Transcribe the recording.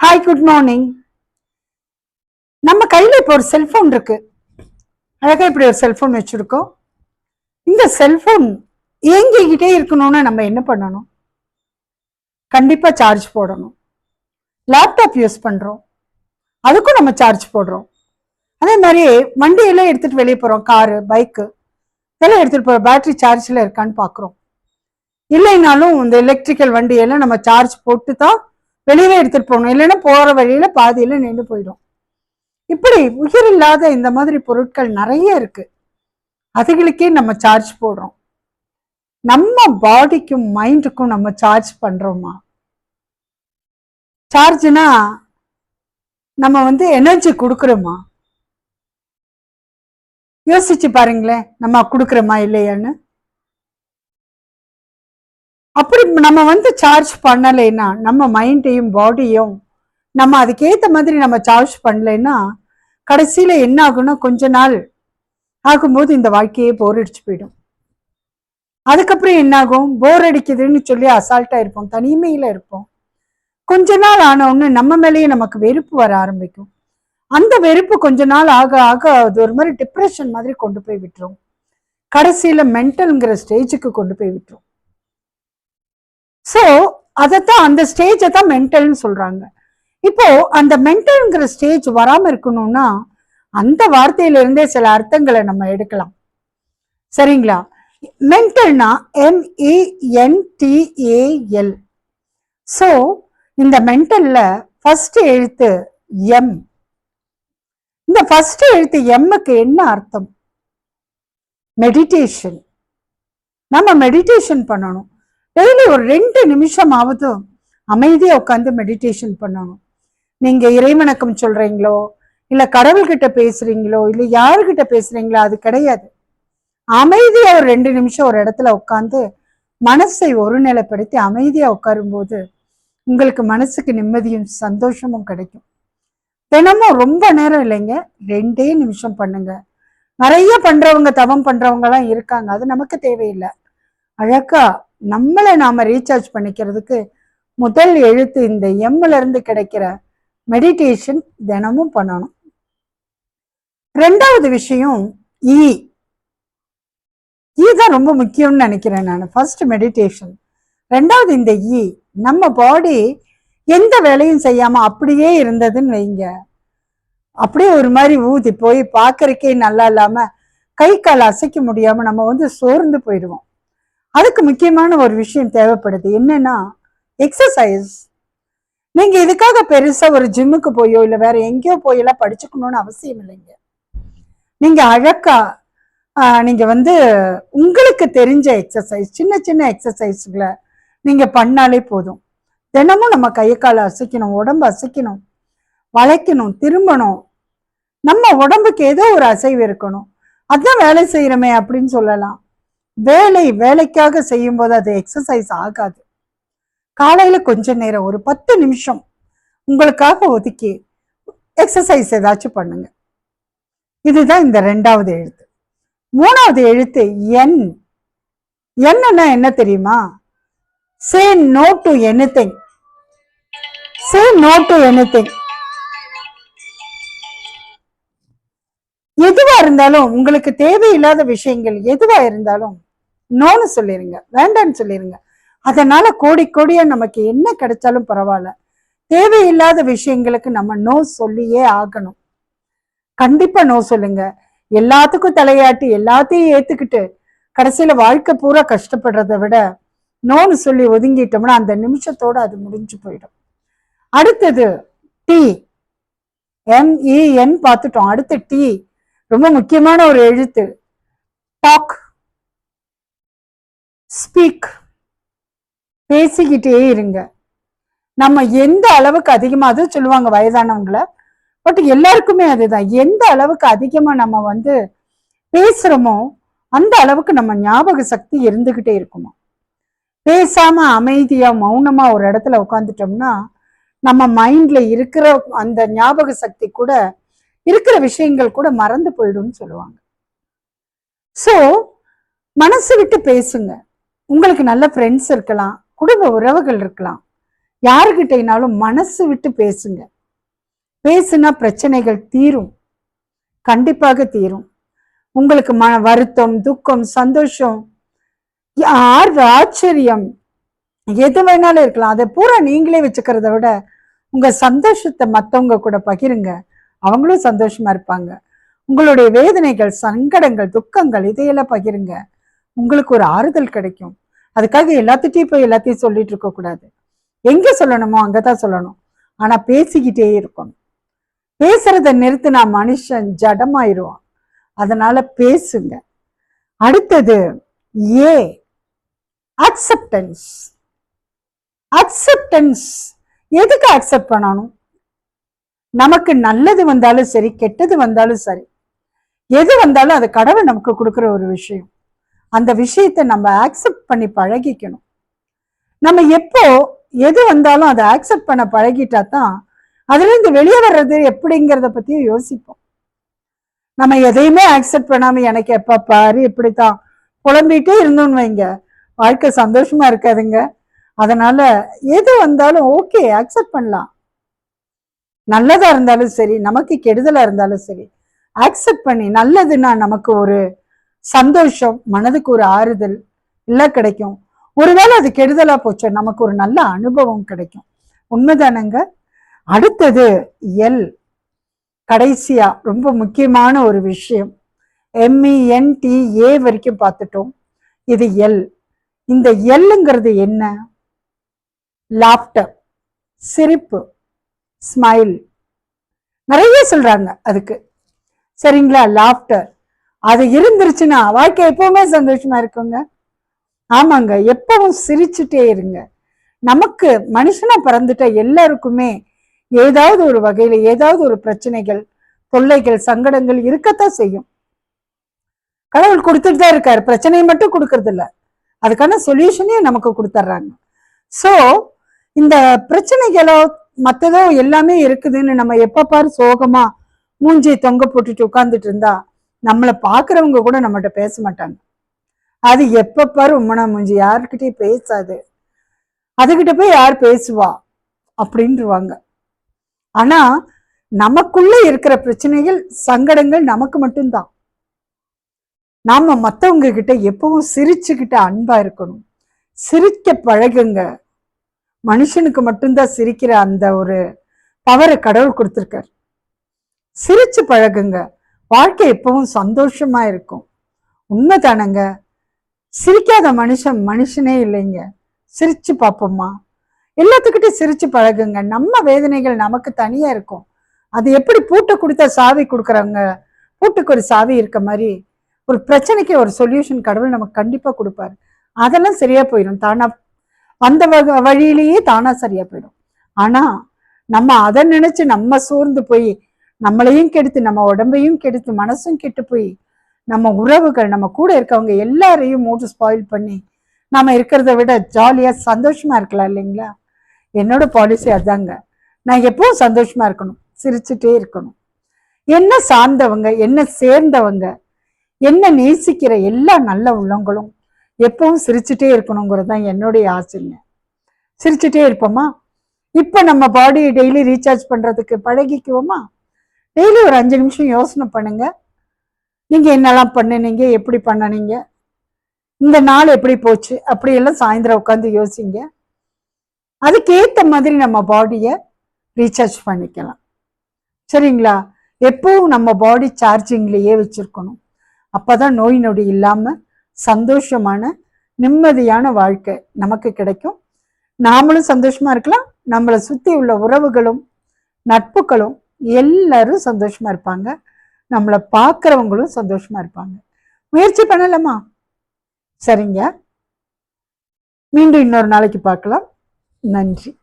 Hi good morning நம்ம கையில் இப்போ ஒரு செல்ஃபோன் இருக்கு. அழகாக இப்படி ஒரு செல்ஃபோன் வச்சுருக்கோம். இந்த செல்ஃபோன் இயங்கிக்கிட்டே இருக்கணும்னா நம்ம என்ன பண்ணணும்? கண்டிப்பாக சார்ஜ் போடணும். லேப்டாப் யூஸ் பண்ணுறோம் அதுக்கும் நம்ம சார்ஜ் போடுறோம். அதே மாதிரி வண்டியெல்லாம் எடுத்துகிட்டு வெளியே போகிறோம் காரு பைக்கு இதெல்லாம் எடுத்துகிட்டு போகிற பேட்டரி சார்ஜில் இருக்கான்னு பார்க்குறோம் இல்லைனாலும் இந்த எலக்ட்ரிக்கல் வண்டியெல்லாம் நம்ம சார்ஜ் போட்டு தான் வெளியில எடுத்துட்டு போகணும். இல்லைன்னா போற வழியில பாதியில நின்று போயிடும். இப்படி உயிர் இல்லாத இந்த மாதிரி பொருட்கள் நிறைய இருக்கு. அதுகளுக்கே நம்ம சார்ஜ் போடுறோம். நம்ம பாடிக்கும் மைண்டுக்கும் நம்ம சார்ஜ் பண்றோமா? சார்ஜ்னா நம்ம வந்து எனர்ஜி கொடுக்குறோமா? யோசிச்சு பாருங்களேன். நம்ம கொடுக்குறோமா இல்லையான்னு? அப்படி நம்ம வந்து சார்ஜ் பண்ணலைன்னா நம்ம மைண்டையும் பாடியும் நம்ம அதுக்கேற்ற மாதிரி நம்ம சார்ஜ் பண்ணலைன்னா கடைசியில் என்ன ஆகும்னா கொஞ்ச நாள் ஆகும்போது இந்த வாழ்க்கையே போர் அடிச்சு போயிடும். அதுக்கப்புறம் என்ன ஆகும்? போர் அடிக்குதுன்னு சொல்லி அசால்ட்டாக இருப்போம் தனிமையில் இருப்போம். கொஞ்ச நாள் ஆனவுடனே நம்ம மேலேயே நமக்கு வெறுப்பு வர ஆரம்பிக்கும். அந்த வெறுப்பு கொஞ்ச நாள் ஆக ஆக அது ஒரு மாதிரி டிப்ரெஷன் மாதிரி கொண்டு போய் விட்டுரும். கடைசியில் மென்டல்ங்கிற ஸ்டேஜுக்கு கொண்டு போய் விட்டுரும். ஸோ அதைத்தான் அந்த ஸ்டேஜை தான் மென்டல்னு சொல்கிறாங்க இப்போ அந்த மென்டல்ங்கிற ஸ்டேஜ் வராமல் இருக்கணும்னா அந்த வார்த்தையிலிருந்தே சில அர்த்தங்களை நம்ம எடுக்கலாம். சரிங்களா? மென்டல்னா M E N T A L so இந்த மென்டலில் ஃபர்ஸ்ட் எழுத்து எம் இந்த ஃபர்ஸ்ட் எழுத்து எம்முக்கு என்ன அர்த்தம்? மெடிடேஷன் நம்ம மெடிடேஷன் பண்ணணும். டெய்லி ஒரு ரெண்டு நிமிஷமாவது அமைதியாக உட்காந்து மெடிடேஷன் பண்ணணும். நீங்க இறைவணக்கம் சொல்றீங்களோ இல்லை கடவுள்கிட்ட பேசுறீங்களோ இல்லை யாருக்கிட்ட பேசுறீங்களோ அது கிடையாது. அமைதியாக ஒரு ரெண்டு நிமிஷம் ஒரு இடத்துல உட்காந்து மனசை ஒருநிலைப்படுத்தி அமைதியாக உட்காரும்போது உங்களுக்கு மனசுக்கு நிம்மதியும் சந்தோஷமும் கிடைக்கும். தினமும் ரொம்ப நேரம் இல்லைங்க ரெண்டே நிமிஷம் பண்ணுங்க. நிறைய பண்றவங்க தவம் பண்றவங்கெல்லாம் இருக்காங்க அது நமக்கு தேவையில்லை. அழகா நம்மளை நாம ரீசார்ஜ் பண்ணிக்கிறதுக்கு முதல் எழுத்து இந்த எம்ல இருந்து கிடைக்கிற மெடிடேஷன் தினமும் பண்ணணும். ரெண்டாவது விஷயம் ஈ தான் ரொம்ப முக்கியம்னு நினைக்கிறேன் நான். ஃபர்ஸ்ட் மெடிடேஷன் ரெண்டாவது இந்த ஈ நம்ம பாடி எந்த வேலையும் செய்யாம அப்படியே இருந்ததுன்னு வைங்க. அப்படியே ஒரு மாதிரி ஊதி போய் பார்க்கறக்கே நல்லா இல்லாம கை கால் அசைக்க முடியாம நம்ம வந்து சோர்ந்து போயிடுவோம். அதுக்கு முக்கியமான ஒரு விஷயம் தேவைப்படுது. என்னன்னா எக்ஸசைஸ் நீங்க இதுக்காக பெருசா ஒரு ஜிம்முக்கு போயோ இல்லை வேற எங்கேயோ போயெல்லாம் படிச்சுக்கணும்னு அவசியம் இல்லைங்க. நீங்க அழகா நீங்க வந்து உங்களுக்கு தெரிஞ்ச எக்ஸசைஸ் சின்ன சின்ன எக்ஸசைஸ்களை நீங்க பண்ணாலே போதும். தினமும் நம்ம கை காலை அசைக்கணும் உடம்பு அசைக்கணும் வளைக்கணும் திரும்பணும். நம்ம உடம்புக்கு ஏதோ ஒரு அசைவு இருக்கணும். அதுதான் வேலை செய்யறமே அப்படின்னு சொல்லலாம். வேலை வேலைக்காக செய்யும்போது அது எக்ஸசைஸ் ஆகாது. காலையில் கொஞ்ச நேரம் ஒரு பத்து நிமிஷம் உங்களுக்காக ஒதுக்கி எக்ஸசைஸ் ஏதாச்சும் பண்ணுங்க. இதுதான் இந்த ரெண்டாவது எழுத்து. மூணாவது எழுத்து என். என்னன்னா என்ன தெரியுமா? Say no to anything say no to anything எதுவா இருந்தாலும் உங்களுக்கு தேவையில்லாத விஷயங்கள் எதுவா இருந்தாலும் நோன்னு சொல்லிருங்க வேண்டான்னு சொல்லிருங்க. அதனால கோடி கோடியா நமக்கு என்ன கிடைச்சாலும் பரவாயில்ல. தேவையில்லாத விஷயங்களுக்கு நம்ம நோ சொல்லியே ஆகணும். கண்டிப்பா நோ சொல்லுங்க. எல்லாத்துக்கும் தலையாட்டி எல்லாத்தையும் ஏத்துக்கிட்டு கடைசியில வாழ்க்கை பூரா கஷ்டப்படுறதை விட நோன்னு சொல்லி ஒதுங்கிட்டோம்னா அந்த நிமிஷத்தோட அது முடிஞ்சு போயிடும். அடுத்தது டி எம்இஎன் பார்த்துட்டோம். அடுத்து டி ரொம்ப முக்கியமான ஒரு எழுத்து. டாக் ஸ்பீக் பேசிக்கிட்டே இருங்க. நம்ம எந்த அளவுக்கு அதிகமாக அது சொல்லுவாங்க வயதானவங்கள பட் எல்லாருக்குமே அதுதான். எந்த அளவுக்கு அதிகமாக நம்ம வந்து பேசுகிறோமோ அந்த அளவுக்கு நம்ம ஞாபக சக்தி இருந்துக்கிட்டே இருக்குமா? பேசாம அமைதியா மௌனமா ஒரு இடத்துல உட்காந்துட்டோம்னா நம்ம மைண்ட்ல இருக்கிற அந்த ஞாபக சக்தி கூட இருக்கிற விஷயங்கள் கூட மறந்து போயிடும்னு சொல்லுவாங்க. ஸோ மனசு விட்டு பேசுங்க. உங்களுக்கு நல்ல ஃப்ரெண்ட்ஸ் இருக்கலாம் குடும்ப உறவுகள் இருக்கலாம். யாருக்கிட்டனாலும் மனசு விட்டு பேசுங்க. பேசுனா பிரச்சனைகள் தீரும். கண்டிப்பாக தீரும். உங்களுக்கு மன வருத்தம் துக்கம் சந்தோஷம் ஆர்வ ஆச்சரியம் எது வேணாலும் இருக்கலாம். அதை பூரா நீங்களே வச்சுக்கிறத விட உங்க சந்தோஷத்தை மற்றவங்க கூட பகிருங்க. அவங்களும் சந்தோஷமா இருப்பாங்க. உங்களுடைய வேதனைகள் சங்கடங்கள் துக்கங்கள் இதையெல்லாம் பகிருங்க. உங்களுக்கு ஒரு ஆறுதல் கிடைக்கும். அதுக்காக எல்லாத்துட்டையும் போய் எல்லாத்தையும் சொல்லிட்டு இருக்க கூடாது. எங்க சொல்லணுமோ அங்கதான் சொல்லணும். ஆனா பேசிக்கிட்டே இருக்கணும். பேசுறத நிறுத்தினா மனுஷன் ஜடமாயிருவான். அதனால பேசுங்க. அடுத்தது ஏ அக்செப்டன்ஸ் அக்செப்டன்ஸ் எதுக்கு அக்செப்ட் பண்ணணும்? நமக்கு நல்லது வந்தாலும் சரி கெட்டது வந்தாலும் சரி. எது வந்தாலும் அது கடவுள் நமக்கு கொடுக்குற ஒரு விஷயம். அந்த விஷயத்தை நம்ம ஆக்செப்ட் பண்ணி பழகிக்கணும். நம்ம எப்போ எது வந்தாலும் அதை ஆக்செப்ட் பண்ண பழகிட்டா தான் அதுலேருந்து வெளியே வர்றது எப்படிங்கிறத பற்றியும் யோசிப்போம். நம்ம எதையுமே ஆக்செப்ட் பண்ணாமல் எனக்கு எப்போ பாரு இப்படித்தான். புலம்பிகிட்டே இருந்தோம்னு வைங்க. வாழ்க்கை சந்தோஷமா இருக்காதுங்க. அதனால எது வந்தாலும் ஓகே அக்செப்ட் பண்ணலாம். நல்லதா இருந்தாலும் சரி நமக்கு கெடுதலா இருந்தாலும் சரி அக்செப்ட் பண்ணி நல்லதுன்னா நமக்கு ஒரு சந்தோஷம் மனதுக்கு ஒரு ஆறுதல் எல்லாம் கிடைக்கும். ஒருவேளை அது கெடுதலா போச்சு? நமக்கு ஒரு நல்ல அனுபவம் கிடைக்கும். உண்மைதானங்க? அடுத்தது எல். கடைசியா ரொம்ப முக்கியமான ஒரு விஷயம். எம்இஎன்டிஏ வரைக்கும் பார்த்துட்டோம். இது எல் இந்த எல்லுங்கிறது என்ன? லாப்டர் சிரிப்பு ஸ்மைல் நிறைய சொல்றாங்க அதுக்கு. சரிங்களா? லாப்டர் அது இருந்துருச்சுன்னா வாழ்க்கை எப்பவுமே சந்தோஷமா இருக்குங்க. ஆமாங்க. எப்பவும் சிரிச்சுட்டே இருங்க. நமக்கு மனுஷனா பிறந்துட்ட எல்லாருக்குமே ஏதாவது ஒரு வகையில ஏதாவது ஒரு பிரச்சனைகள் தொல்லைகள் சங்கடங்கள் இருக்கத்தான் செய்யும். கடவுள் கொடுத்துட்டு தான் இருக்காரு. பிரச்சனையை மட்டும் கொடுக்கறது இல்ல அதுக்கான சொல்யூஷனையும் நமக்கு கொடுத்துட்றாங்க ஸோ இந்த பிரச்சனைகளோ மற்றதோ எல்லாமே இருக்குதுன்னு நம்ம எப்ப பாரு சோகமா மூஞ்சி தொங்க போட்டுட்டு உட்கார்ந்துட்டு இருந்தா நம்மளை பார்க்குறவங்க கூட நம்மகிட்ட பேச மாட்டாங்க. அது எப்போ பாரு உம்மனா மூஞ்சி யாருக்கிட்டையும் பேசாது. அதுகிட்ட போய் யார் பேசுவா? அப்படின்ருவாங்க ஆனா நமக்குள்ளே இருக்கிற பிரச்சனைகள் சங்கடங்கள் நமக்கு மட்டும்தான். நாம மற்றவங்க கிட்ட எப்பவும் சிரிச்சுக்கிட்ட அன்பாக இருக்கணும். சிரிக்க பழகுங்க. மனுஷனுக்கு மட்டும்தான் சிரிக்கிற அந்த ஒரு பவரை கடவுள் கொடுத்துருக்காரு. சிரிச்சு பழகுங்க. வாழ்க்கை எப்பவும் சந்தோஷமா இருக்கும். உண்மைதானங்க? சிரிக்காத மனுஷன் மனுஷனே இல்லைங்க. சிரிச்சு பார்ப்போமா? எல்லாத்துக்கிட்டையும் சிரிச்சு பழகுங்க. நம்ம வேதனைகள் நமக்கு தனியா இருக்கும். அது எப்படி பூட்டை கொடுத்தா சாவி கொடுக்குறாங்க? பூட்டுக்கு ஒரு சாவி இருக்க மாதிரி ஒரு பிரச்சனைக்கு ஒரு சொல்யூஷன் கடவுள் நமக்கு கண்டிப்பா கொடுப்பாரு. அதெல்லாம் சரியா போயிடும். தானா அந்த வழியிலேயே தானா சரியா போயிடும். ஆனா நம்ம அதை நினைச்சு நம்ம சோர்ந்து போய் நம்மளையும் கெடுத்து நம்ம உடம்பையும் கெடுத்து மனசும் கெட்டு போய் நம்ம உறவுகள் நம்ம கூட இருக்கவங்க எல்லாரையும் மூட்டு ஸ்பாயில் பண்ணி நாம இருக்கிறத விட ஜாலியா சந்தோஷமா இருக்கலாம் இல்லைங்களா? என்னோட பாலிசி அதாங்க. நான் எப்பவும் சந்தோஷமா இருக்கணும் சிரிச்சுட்டே இருக்கணும். என்ன சார்ந்தவங்க என்ன சேர்ந்தவங்க என்ன நேசிக்கிற எல்லா நல்ல உள்ளங்களும் எப்பவும் சிரிச்சுட்டே இருக்கணுங்கிறது தான் என்னுடைய ஆசைங்க. சிரிச்சுட்டே இருப்போமா? இப்போ நம்ம பாடியை டெய்லி ரீசார்ஜ் பண்றதுக்கு பழகிக்குவோமா? டெய்லி ஒரு அஞ்சு நிமிஷம் யோசனை பண்ணுங்க. நீங்கள் என்னெல்லாம் பண்ணுனீங்க எப்படி பண்ணனீங்க இந்த நாள் எப்படி போச்சு அப்படியெல்லாம் சாயந்தரம் உட்காந்து யோசிங்க. அதுக்கேற்ற மாதிரி நம்ம பாடியை ரீசார்ஜ் பண்ணிக்கலாம். சரிங்களா? எப்பவும் நம்ம பாடி சார்ஜிங்லேயே வச்சிருக்கணும். அப்பதான் நோய் நொடி இல்லாமல் சந்தோஷமான நிம்மதியான வாழ்க்கை நமக்கு கிடைக்கும். நாமளும் சந்தோஷமாக இருக்கலாம். நம்மளை சுற்றி உள்ள உறவுகளும் நட்புகளும் எல்லாரும் சந்தோஷமா இருப்பாங்க. நம்மளை பார்க்குறவங்களும் சந்தோஷமா இருப்பாங்க. முயற்சி பண்ணலாமா? சரிங்க. மீண்டும் இன்னொரு நாளைக்கு பார்க்கலாம். நன்றி.